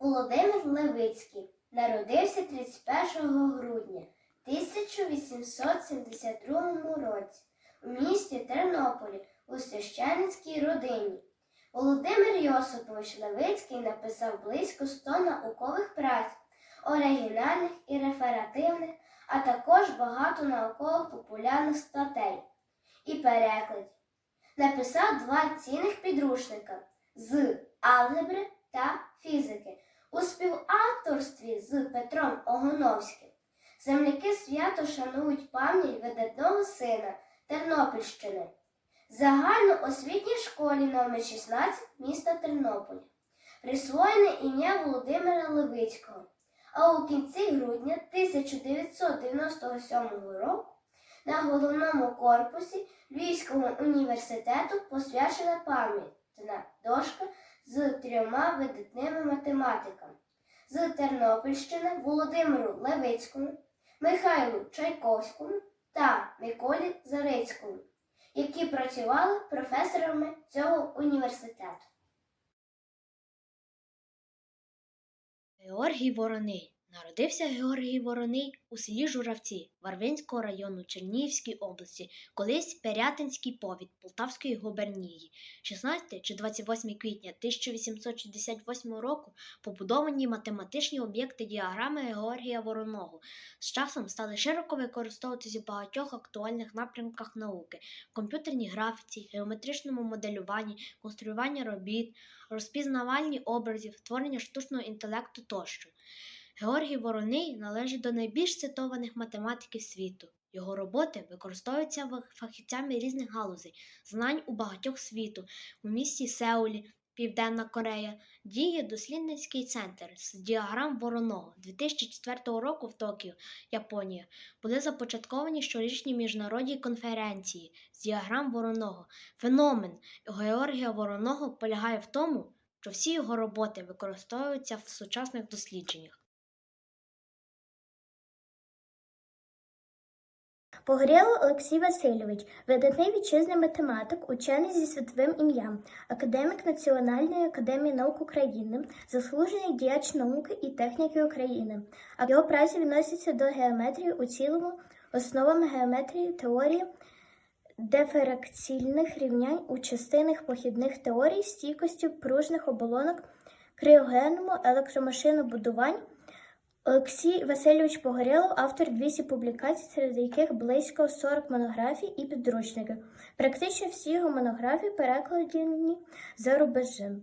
Володимир Левицький народився 31 грудня 1872 році у місті Тернополі у священицькій родині. Володимир Йосипович Левицький написав близько 100 наукових праць, оригінальних і реферативних, а також багато наукових популярних статей і перекладів. Написав два цінних підручника з алгебри та фізики у співавторстві з Петром Огоновським. Земляки свято шанують пам'ять видатного сина Тернопільщини. Загальноосвітній школі номер 16 міста Тернополя. Присвоєне ім'я Володимира Левицького. А у кінці грудня 1997 року на головному корпусі Львівського університету посвячена пам'ятна дошка з трьома видатними математиками з Тернопільщини Володимиру Левицькому, Михайлу Чайковському та Миколі Зарицькому, які працювали професорами цього університету. Георгій Вороний. Народився Георгій Вороний у селі Журавці Варвинського району Чернігівської області, колись Пирятинський повіт Полтавської губернії. 16 чи 28 квітня 1868 року побудовані математичні об'єкти діаграми Георгія Вороного. З часом стали широко використовуватися в багатьох актуальних напрямках науки комп'ютерній графіці, геометричному моделюванні, конструюванні робіт, розпізнаванні образів, творення штучного інтелекту тощо. Георгій Вороний належить до найбільш цитованих математиків світу. Його роботи використовуються фахівцями різних галузей, знань у багатьох світу. У місті Сеулі, Південна Корея, діє дослідницький центр з діаграм Вороного 2004 року в Токіо, Японія. Були започатковані щорічні міжнародні конференції з діаграм Вороного. Феномен Георгія Вороного полягає в тому, що всі його роботи використовуються в сучасних дослідженнях. Погорєлов Олексій Васильович, видатний вітчизний математик, учений зі світовим ім'ям, академік Національної академії наук України, заслужений діяч науки і техніки України. А його праці відносяться до геометрії у цілому, основами геометрії, теорії диференційних рівнянь у частинах похідних теорій, стійкості пружних оболонок, криогенному електромашинобудувань, Олексій Васильович Погорєлов, автор 200 публікацій, серед яких близько 40 монографій і підручників. Практично всі його монографії перекладені за рубежем.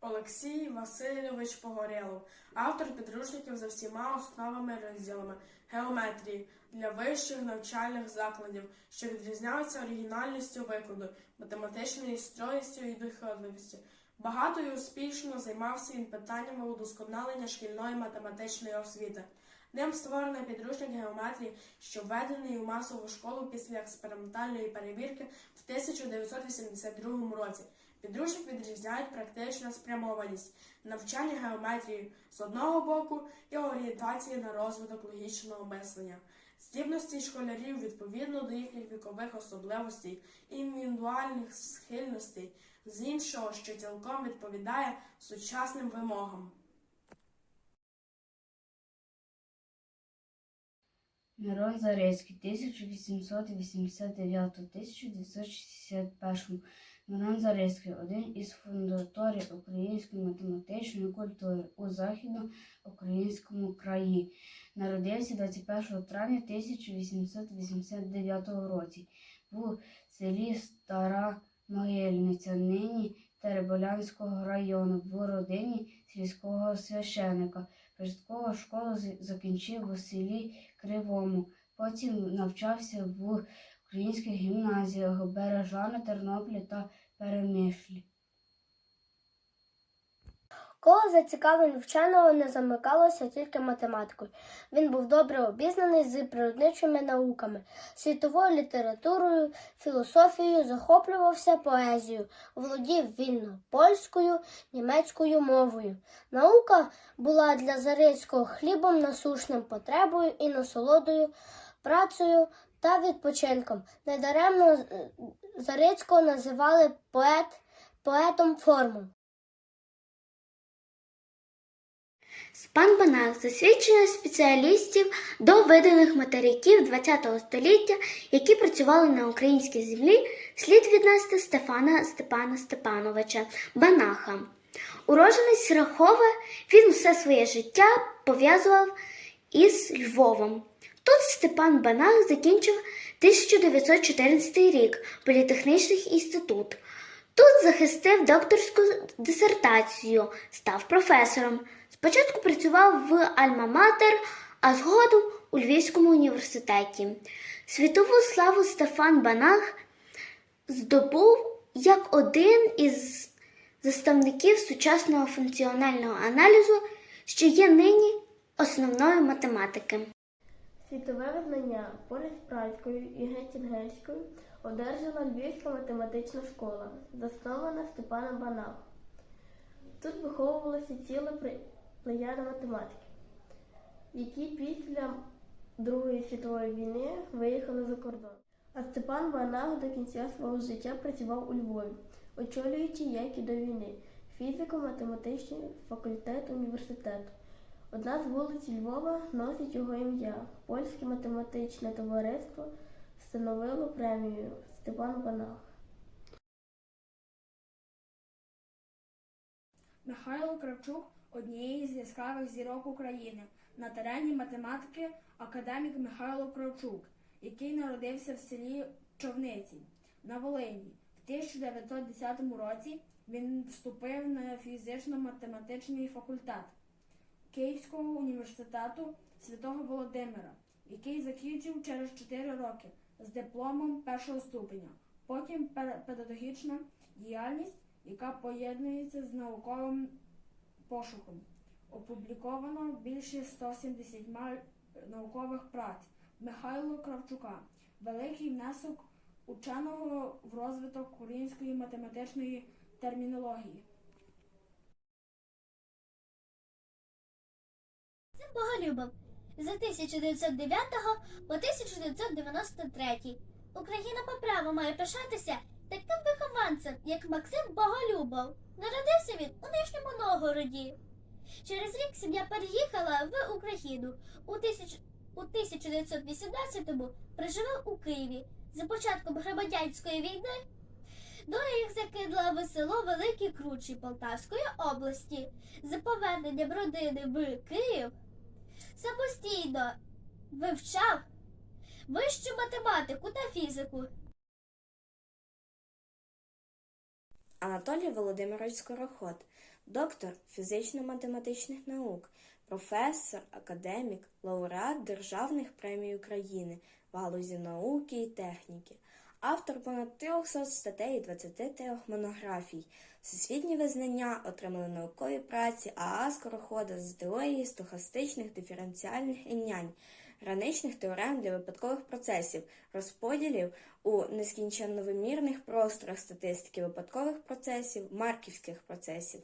Олексій Васильович Погорєлов, автор підручників за всіма основами розділами геометрії для вищих навчальних закладів, що відрізняються оригінальністю викладу, математичною стройністю і дохідливістю. Багато і успішно займався він питаннями удосконалення шкільної математичної освіти. Ним створений підручник геометрії, що введений у масову школу після експериментальної перевірки в 1982 році. Підручник відрізняють практична спрямованість, навчання геометрії з одного боку і орієнтації на розвиток логічного мислення, здібності школярів відповідно до їхніх вікових особливостей і індивідуальних схильностей, з іншого, що цілком відповідає сучасним вимогам. Мирон Зарецький, 1889-1961. Мирон Зарецький – один із фундаторів української математичної культури у західноукраїнському краї. Народився 21 травня 1889 році в селі Стара Могильниця, нині Тереболянського району, в родині сільського священика. Початкову школу закінчив у селі Кривому. Потім навчався в українських гімназіях Бережани, Тернополі та Перемишлі. Коло зацікавлень вченого не замикалося тільки математикою. Він був добре обізнаний з природничими науками, світовою літературою, філософією, захоплювався поезією, володів вільно польською, німецькою мовою. Наука була для Зарицького хлібом насушним потребою і насолодою, працею та відпочинком. Недаремно е, Зарицького називали поет, поетом форму. Степан Банах засвідчення спеціалістів до виданих материків ХХ століття, які працювали на українській землі, слід віднести Стефана Степана Степановича Банаха. Уродженець Рахова, він усе своє життя пов'язував із Львовом. Тут Степан Банах закінчив 1914 рік політехнічний інститут. Тут захистив докторську дисертацію, став професором. Спочатку працював в Альма-Матер, а згодом у Львівському університеті. Світову славу Стефан Банах здобув як один із заставників сучасного функціонального аналізу, що є нині основною математики. Світове визнання поряд з Празькою і Геттінгельською одержала Львівська математична школа, заснована Степаном Банахом. Тут виховувалася ціла плеяда математиків, які після Другої світової війни виїхали за кордон. А Степан Банах до кінця свого життя працював у Львові, очолюючи, як і до війни, фізико-математичний факультет університету. Одна з вулиць Львова носить його ім'я. Польське математичне товариство встановило премію Степан Банах. Михайло Кравчук однієї з яскравих зірок України на терені математики академік Михайло Кравчук, який народився в селі Човниці на Волині. В 1910 році він вступив на фізично-математичний факультет Київського університету Святого Володимира, який закінчив через 4 роки з дипломом першого ступеня. Потім педагогічна діяльність, яка поєднується з науковим пошуком. Опубліковано більше 170 наукових праць Михайло Кравчука. Великий внесок ученого в розвиток української математичної термінології. Боголюбов з 1909 по 1993. Україна по праву має пишатися таким вихованцем, як Максим Боголюбов. Народився він у Нижньому Новгороді. Через рік сім'я переїхала в Україну. У, тисяч... у 1918-му проживав у Києві. За початком громадянської війни доля їх закинула в село Великі Кручі Полтавської області. За поверненням родини в Київ самостійно вивчав вищу математику та фізику. Анатолій Володимирович Скороход, доктор фізично-математичних наук, професор, академік, лауреат державних премій України в галузі науки і техніки, автор понад 300 статей і 23 монографій. Всесвітні визнання отримали наукові праці АА Скорохода з теорії стохастичних диференціальних рівнянь, граничних теорем для випадкових процесів, розподілів у нескінченновимірних просторах статистики випадкових процесів, марківських процесів.